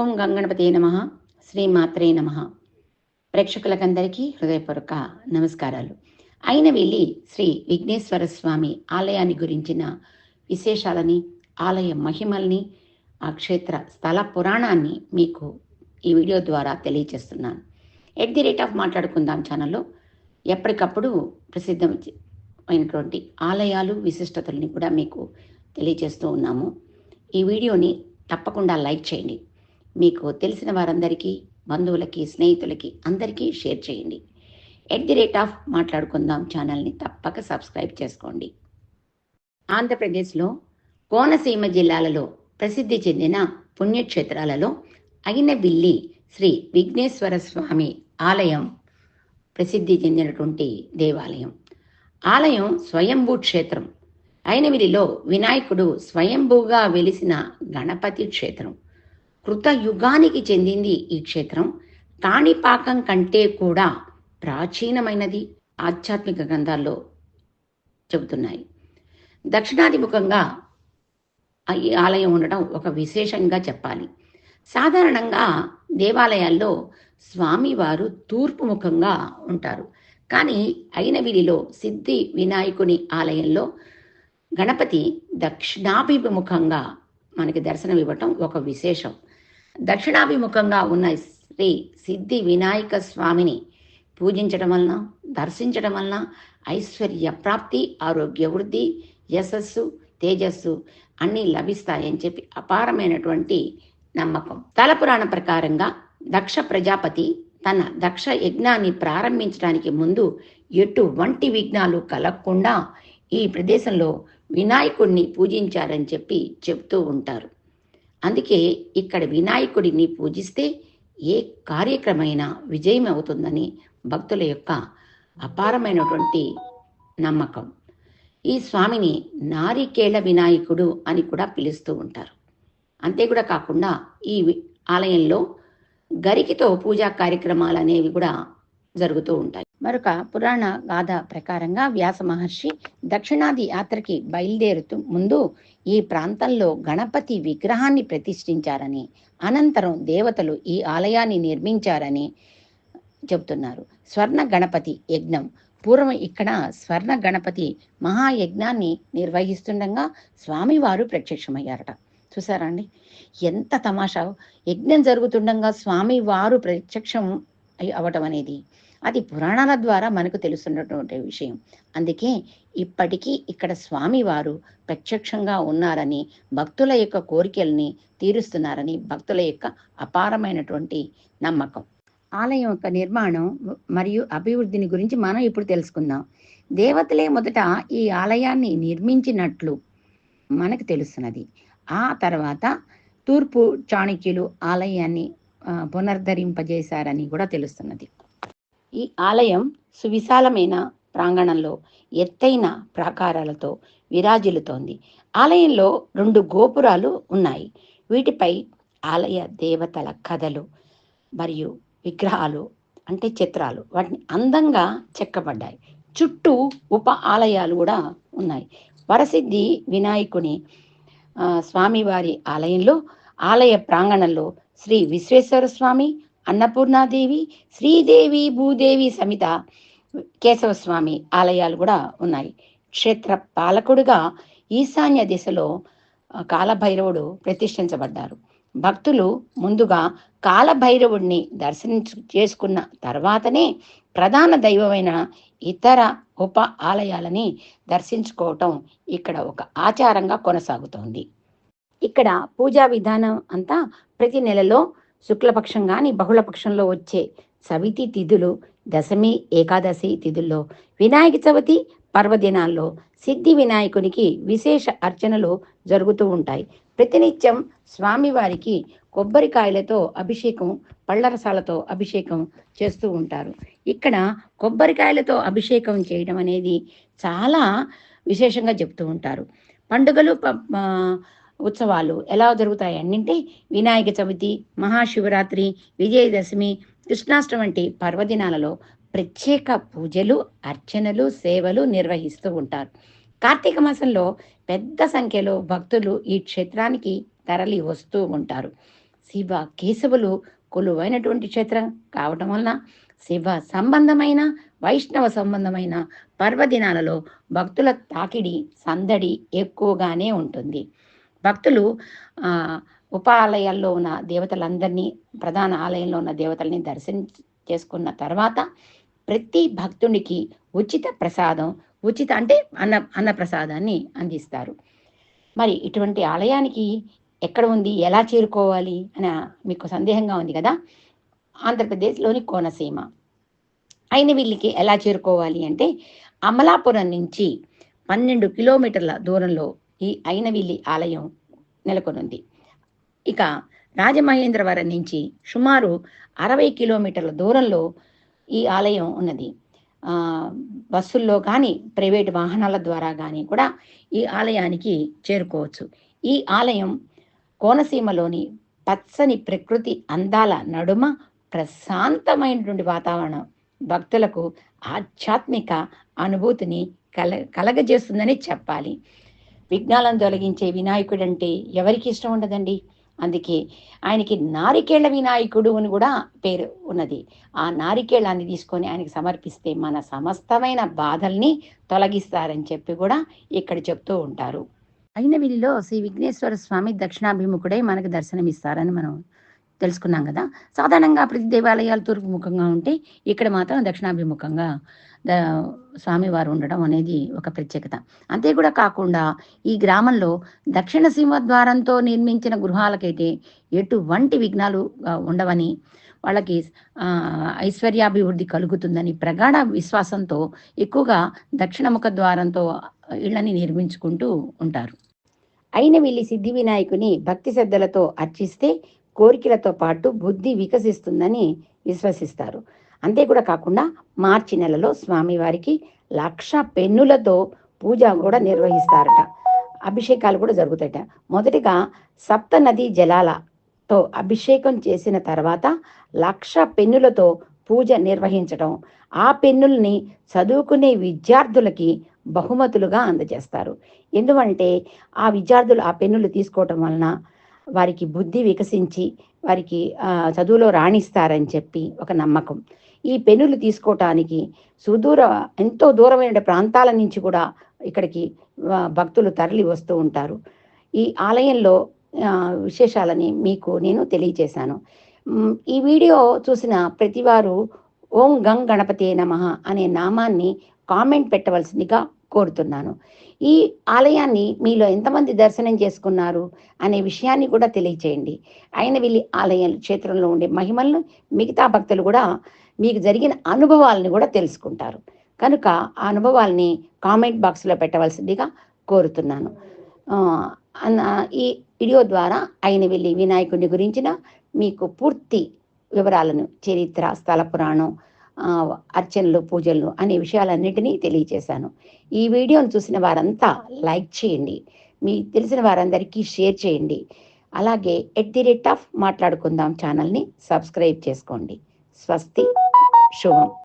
ఓం గంగణపతి నమ. శ్రీమాత్రే నమ. ప్రేక్షకులకందరికీ హృదయపూర్వక నమస్కారాలు. అయిన వెళ్ళి శ్రీ విఘ్నేశ్వర స్వామి ఆలయాన్ని గురించిన విశేషాలని ఆలయ మహిమల్ని ఆ క్షేత్ర స్థల పురాణాన్ని మీకు ఈ వీడియో ద్వారా తెలియజేస్తున్నాను ఎట్ ది రేట్ ఆఫ్ మాట్లాడుకుందాం ఛానల్లో ఎప్పటికప్పుడు ప్రసిద్ధమైనటువంటి ఆలయాలు విశిష్టతల్ని కూడా మీకు తెలియజేస్తూ ఉన్నాము. ఈ వీడియోని తప్పకుండా లైక్ చేయండి. మీకు తెలిసిన వారందరికీ బంధువులకి స్నేహితులకి అందరికీ షేర్ చేయండి. ఎట్ ది రేట్ ఆఫ్ మాట్లాడుకుందాం ఛానల్ని తప్పక సబ్స్క్రైబ్ చేసుకోండి. ఆంధ్రప్రదేశ్లో కోనసీమ జిల్లాలలో ప్రసిద్ధి చెందిన పుణ్యక్షేత్రాలలో అగినబిల్లి శ్రీ విఘ్నేశ్వర స్వామి ఆలయం ప్రసిద్ధి చెందినటువంటి దేవాలయం. ఆలయం స్వయంభూ క్షేత్రం. అయినవిలిలో వినాయకుడు స్వయంభూగా వెలిసిన గణపతి క్షేత్రం. కృతయుగానికి చెందింది ఈ క్షేత్రం. కాణిపాకం కంటే కూడా ప్రాచీనమైనది ఆధ్యాత్మిక గ్రంథాల్లో చెబుతున్నాయి. దక్షిణాదిముఖంగా ఈ ఆలయం ఉండడం ఒక విశేషంగా చెప్పాలి. సాధారణంగా దేవాలయాల్లో స్వామివారు తూర్పు ముఖంగా ఉంటారు. కానీ అయినవిలిలో సిద్ధి వినాయకుని ఆలయంలో గణపతి దక్షిణాభిముఖంగా మనకి దర్శనం ఇవ్వటం ఒక విశేషం. దక్షిణాభిముఖంగా ఉన్న శ్రీ సిద్ధి వినాయక స్వామిని పూజించడం వలన దర్శించడం వలన ఐశ్వర్య ప్రాప్తి ఆరోగ్య వృద్ధి యశస్సు తేజస్సు అన్నీ లభిస్తాయని చెప్పి అపారమైనటువంటి నమ్మకం. తలపురాణ ప్రకారంగా దక్ష ప్రజాపతి తన దక్ష యజ్ఞాన్ని ప్రారంభించడానికి ముందు ఎటువంటి విఘ్నాలు కలగకుండా ఈ ప్రదేశంలో వినాయకుడిని పూజించారని చెప్పి చెప్తూ ఉంటారు. అందుకే ఇక్కడ వినాయకుడిని పూజిస్తే ఏ కార్యక్రమైనా విజయం అవుతుందని భక్తుల యొక్క అపారమైనటువంటి నమ్మకం. ఈ స్వామిని నారికేళ వినాయకుడు అని కూడా పిలుస్తూ ఉంటారు. అంతే కూడా కాకుండా ఈ ఆలయంలో గరికితో పూజా కార్యక్రమాలు అనేవి కూడా జరుగుతూ ఉంటాయి. మరొక పురాణ గాథ ప్రకారంగా వ్యాస మహర్షి దక్షిణాది యాత్రకి బయలుదేరుతూ ముందు ఈ ప్రాంతంలో గణపతి విగ్రహాన్ని ప్రతిష్ఠించారని అనంతరం దేవతలు ఈ ఆలయాన్ని నిర్మించారని చెబుతున్నారు. స్వర్ణ గణపతి యజ్ఞం. పూర్వం ఇక్కడ స్వర్ణ గణపతి మహాయజ్ఞాన్ని నిర్వహిస్తుండగా స్వామివారు ప్రత్యక్షమయ్యారట. చూసారా అండి? ఎంత తమాషా! యజ్ఞం జరుగుతుండగా స్వామివారు ప్రత్యక్షం అవటం అనేది. అది పురాణాల ద్వారా మనకు తెలుస్తున్నటువంటి విషయం. అందుకే ఇప్పటికీ ఇక్కడ స్వామివారు ప్రత్యక్షంగా ఉన్నారని భక్తుల యొక్క కోరికల్ని తీరుస్తున్నారని భక్తుల యొక్క అపారమైనటువంటి నమ్మకం. ఆలయం యొక్క నిర్మాణం మరియు అభివృద్ధిని గురించి మనం ఇప్పుడు తెలుసుకుందాం. దేవతలే మొదట ఈ ఆలయాన్ని నిర్మించినట్లు మనకు తెలుస్తున్నది. ఆ తర్వాత తూర్పు చాణక్యులు ఆలయాన్ని పునర్ధరింపజేశారని కూడా తెలుస్తున్నది. ఈ ఆలయం సువిశాలమైన ప్రాంగణంలో ఎత్తైన ప్రాకారాలతో విరాజిల్లుతోంది. ఆలయంలో రెండు గోపురాలు ఉన్నాయి. వీటిపై ఆలయ దేవతల కథలు మరియు విగ్రహాలు అంటే చిత్రాలు. వాటిని అందంగా చెక్కబడ్డాయి. చుట్టూ ఉప ఆలయాలు కూడా ఉన్నాయి. వరసిద్ధి వినాయకుని స్వామివారి ఆలయంలో ఆలయ ప్రాంగణంలో శ్రీ విశ్వేశ్వర స్వామి అన్నపూర్ణాదేవి శ్రీదేవి భూదేవి సమిత కేశవస్వామి ఆలయాలు కూడా ఉన్నాయి. క్షేత్ర పాలకుడుగా ఈశాన్య దిశలో కాలభైరవుడు ప్రతిష్ఠించబడ్డారు. భక్తులు ముందుగా కాలభైరవుడిని దర్శనం చేసుకున్న తర్వాతనే ప్రధాన దైవమైన ఇతర ఉప ఆలయాలని దర్శించుకోవటం ఇక్కడ ఒక ఆచారంగా కొనసాగుతోంది. ఇక్కడ పూజా విధానం అంతా ప్రతి నెలలో శుక్లపక్షం కానీ బహుళపక్షంలో వచ్చే సవితి తిథులు దశమి ఏకాదశి తిథుల్లో. వినాయక చవితి పర్వదినాల్లో సిద్ధి వినాయకునికి విశేష అర్చనలు జరుగుతూ ఉంటాయి. ప్రతినిత్యం స్వామివారికి కొబ్బరికాయలతో అభిషేకం పళ్ళరసాలతో అభిషేకం చేస్తూ ఉంటారు. ఇక్కడ కొబ్బరికాయలతో అభిషేకం చేయడం అనేది చాలా విశేషంగా చెప్తూ ఉంటారు. పండుగలు ఉత్సవాలు ఎలా జరుగుతాయి అన్నింటి వినాయక చవితి మహాశివరాత్రి విజయదశమి కృష్ణాష్టమి వంటి పర్వదినాలలో ప్రత్యేక పూజలు అర్చనలు సేవలు నిర్వహిస్తూ ఉంటారు. కార్తీక మాసంలో పెద్ద సంఖ్యలో భక్తులు ఈ క్షేత్రానికి తరలి వస్తూ ఉంటారు. శివ కేశవులు కొలువైనటువంటి క్షేత్రం కావటం వలన శివ సంబంధమైన వైష్ణవ సంబంధమైన పర్వదినాలలో భక్తుల తాకిడి సందడి ఎక్కువగానే ఉంటుంది. భక్తులు ఉపాలయాల్లో ఉప ఆలయాల్లో ఉన్న దేవతలందరినీ ప్రధాన ఆలయంలో ఉన్న దేవతల్ని దర్శనం చేసుకున్న తర్వాత ప్రతి భక్తునికి ఉచిత ప్రసాదం ఉచిత అంటే అన్న అన్న ప్రసాదాన్ని అందిస్తారు. మరి ఇటువంటి ఆలయానికి ఎక్కడ ఉంది ఎలా చేరుకోవాలి అని మీకు సందేహంగా ఉంది కదా? ఆంధ్రప్రదేశ్లోని కోనసీమ. అయిన వీళ్ళకి ఎలా చేరుకోవాలి అంటే అమలాపురం నుంచి పన్నెండు కిలోమీటర్ల దూరంలో ఈ అయినవిల్లి ఆలయం నెలకొనుంది. ఇక రాజమహేంద్రవరం నుంచి సుమారు అరవై కిలోమీటర్ల దూరంలో ఈ ఆలయం ఉన్నది. బస్సుల్లో కానీ ప్రైవేట్ వాహనాల ద్వారా కానీ కూడా ఈ ఆలయానికి చేరుకోవచ్చు. ఈ ఆలయం కోనసీమలోని పచ్చని ప్రకృతి అందాల నడుమ ప్రశాంతమైనటువంటి వాతావరణం భక్తులకు ఆధ్యాత్మిక అనుభూతిని కల కలగజేస్తుందని చెప్పాలి. విఘ్నాలను తొలగించే వినాయకుడు అంటే ఎవరికి ఇష్టం ఉండదండి? అందుకే ఆయనకి నారికేళ్ళ వినాయకుడు అని కూడా పేరు ఉన్నది. ఆ నారికేళాన్ని తీసుకొని ఆయనకి సమర్పిస్తే మన సమస్తమైన బాధల్ని తొలగిస్తారని చెప్పి కూడా ఇక్కడ చెప్తూ ఉంటారు. అయినవిల్లిలో శ్రీ విఘ్నేశ్వర స్వామి దక్షిణాభిముఖుడై మనకు దర్శనమిస్తారని మనం తెలుసుకున్నాం కదా. సాధారణంగా ప్రతి దేవాలయాలు తూర్పు ముఖంగా ఉంటే ఇక్కడ మాత్రం దక్షిణాభిముఖంగా స్వామివారు ఉండడం అనేది ఒక ప్రత్యేకత. అంతే కూడా కాకుండా ఈ గ్రామంలో దక్షిణ సింహద్వారంతో నిర్మించిన గృహాలకైతే ఎటువంటి విఘ్నాలు ఉండవని వాళ్ళకి ఐశ్వర్యాభివృద్ధి కలుగుతుందని ప్రగాఢ విశ్వాసంతో ఎక్కువగా దక్షిణముఖ ద్వారంతో ఇళ్ళని నిర్మించుకుంటూ ఉంటారు. అయిన వీళ్ళి సిద్ధి వినాయకుని భక్తి శ్రద్ధలతో అర్చిస్తే కోరికలతో పాటు బుద్ధి వికసిస్తుందని విశ్వసిస్తారు. అంతే కూడా కాకుండా మార్చి నెలలో స్వామివారికి లక్ష పెన్నులతో పూజ కూడా నిర్వహిస్తారట. అభిషేకాలు కూడా జరుగుతాయట. మొదటిగా సప్త నదీ జలాలతో అభిషేకం చేసిన తర్వాత లక్ష పెన్నులతో పూజ నిర్వహించడం ఆ పెన్నుల్ని చదువుకునే విద్యార్థులకి బహుమతులుగా అందజేస్తారు. ఎందుకంటే ఆ విద్యార్థులు ఆ పెన్నులు తీసుకోవటం వలన వారికి బుద్ధి వికసించి వారికి చదువులో రాణిస్తారని చెప్పి ఒక నమ్మకం. ఈ పెన్నులు తీసుకోవటానికి సుదూర ఎంతో దూరమైన ప్రాంతాల నుంచి కూడా ఇక్కడికి భక్తులు తరలి వస్తూ ఉంటారు. ఈ ఆలయంలో విశేషాలని మీకు నేను తెలియజేశాను. ఈ వీడియో చూసిన ప్రతివారు ఓం గంగ్ గణపతి నమః అనే నామాన్ని కామెంట్ పెట్టవలసిందిగా కోరుతున్నాను. ఈ ఆలయాన్ని మీలో ఎంతమంది దర్శనం చేసుకున్నారు అనే విషయాన్ని కూడా తెలియచేయండి. అయినవిల్లి ఆలయం క్షేత్రంలో ఉండే మహిమలను మిగతా భక్తులు కూడా మీకు జరిగిన అనుభవాలను కూడా తెలుసుకుంటారు. కనుక ఆ అనుభవాల్ని కామెంట్ బాక్స్లో పెట్టవలసిందిగా కోరుతున్నాను. అన్న- ఈ వీడియో ద్వారా అయినవిల్లి వినాయకుడిని గురించిన మీకు పూర్తి వివరాలను చరిత్ర స్థల పురాణం అర్చనలు పూజలు అనే విషయాలన్నింటినీ తెలియచేశాను. ఈ వీడియోను చూసిన వారంతా లైక్ చేయండి. మీ తెలిసిన వారందరికీ షేర్ చేయండి. అలాగే ఎట్ ది రేట్ ఆఫ్ మాట్లాడుకుందాం ఛానల్ని సబ్స్క్రైబ్ చేసుకోండి. స్వస్తి శుభం.